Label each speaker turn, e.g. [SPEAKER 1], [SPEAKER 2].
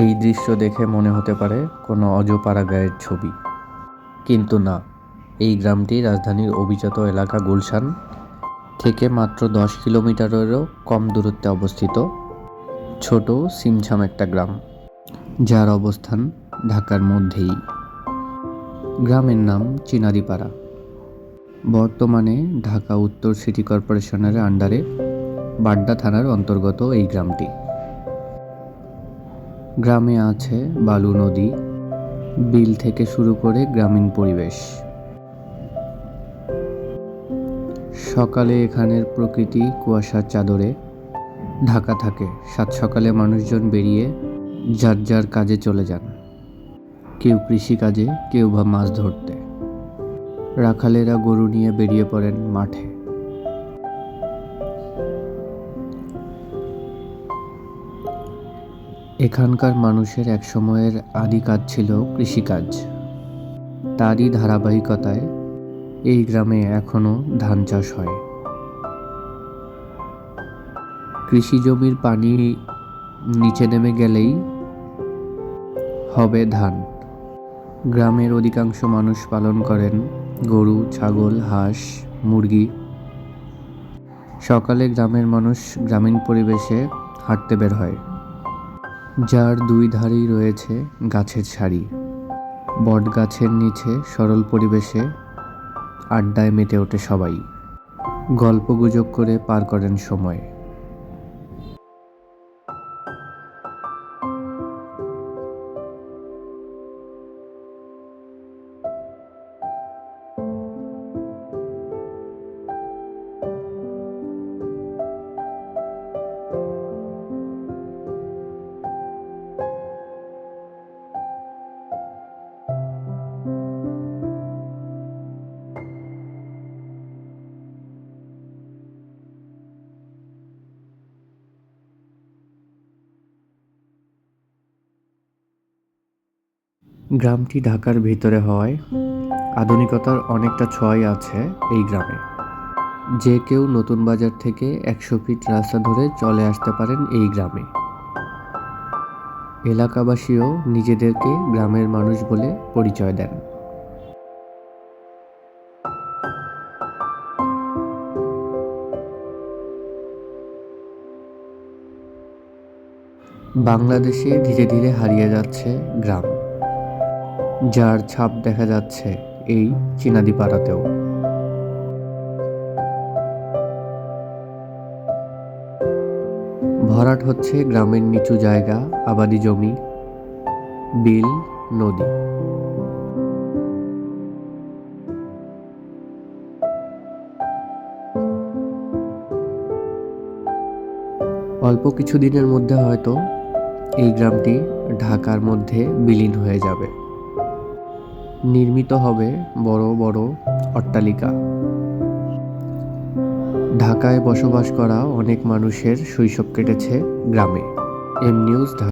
[SPEAKER 1] এই দৃশ্য দেখে মনে হতে পারে কোনো অজপাড়া গায়ের ছবি। কিন্তু না, এই গ্রামটি রাজধানীর অভিজাত এলাকা গুলশান থেকে মাত্র দশ কিলোমিটারেরও কম দূরত্বে অবস্থিত ছোট সিমছাম একটা গ্রাম, যার অবস্থান ঢাকার মধ্যেই। গ্রামের নাম চিনারিপাড়া। বর্তমানে ঢাকা উত্তর সিটি কর্পোরেশনের আন্ডারে বাড্ডা থানার অন্তর্গত এই গ্রামটি। গ্রামে আছে বালু নদী, বিল থেকে শুরু করে গ্রামীণ পরিবেশ। সকালে এখানের প্রকৃতি কুয়াশার চাদরে ঢাকা থাকে। সাত সকালে মানুষজন বেরিয়ে যার যার কাজে চলে যান। কেউ কৃষি কাজে কেউ বা মাছ ধরতে। রাখালেরা গরু নিয়ে বেরিয়ে পড়েন মাঠে। এখানকার মানুষের এক সময়ের আদি কাজ ছিল কৃষিকাজ। তারই ধারাবাহিকতায় এই গ্রামে এখনও ধান চাষ হয়। কৃষি জমির পানি নিচে নেমে গেলেই হবে ধান। গ্রামের অধিকাংশ মানুষ পালন করেন গরু, ছাগল, হাঁস, মুরগি। সকালে গ্রামের মানুষ গ্রামীণ পরিবেশে হাঁটতে বের হয়। যার দুই ধারেই রয়েছে গাছের সারি। বট গাছের নিচে সরল পরিবেশে আড্ডায় মেতে ওঠে সবাই। গল্পগুজব করে পার করেন সময়। গ্রামটি ঢাকার ভিতরে হওয়ায় আধুনিকতার অনেকটা ছোঁয়াই আছে এই গ্রামে। যে কেউ নতুন বাজার থেকে একশো ফিট রাস্তা ধরে চলে আসতে পারেন এই গ্রামে। এলাকাবাসীও নিজেদেরকে গ্রামের মানুষ বলে পরিচয় দেন। বাংলাদেশে ধীরে ধীরে হারিয়ে যাচ্ছে গ্রাম। যার ছাপ দেখা যাচ্ছে এই চিনাদিপাড়াতেও। ভরাট হচ্ছে গ্রামের নিচু জায়গা, আবাদি জমি, বিল, নদী। অল্প কিছু দিনের মধ্যে হয়তো এই গ্রামটি ঢাকার মধ্যে বিলীন হয়ে যাবে। নির্মিত হবে বড় বড় অট্টালিকা। ঢাকায় বসবাস করা অনেক মানুষের শৈশব কেটেছে গ্রামে। M news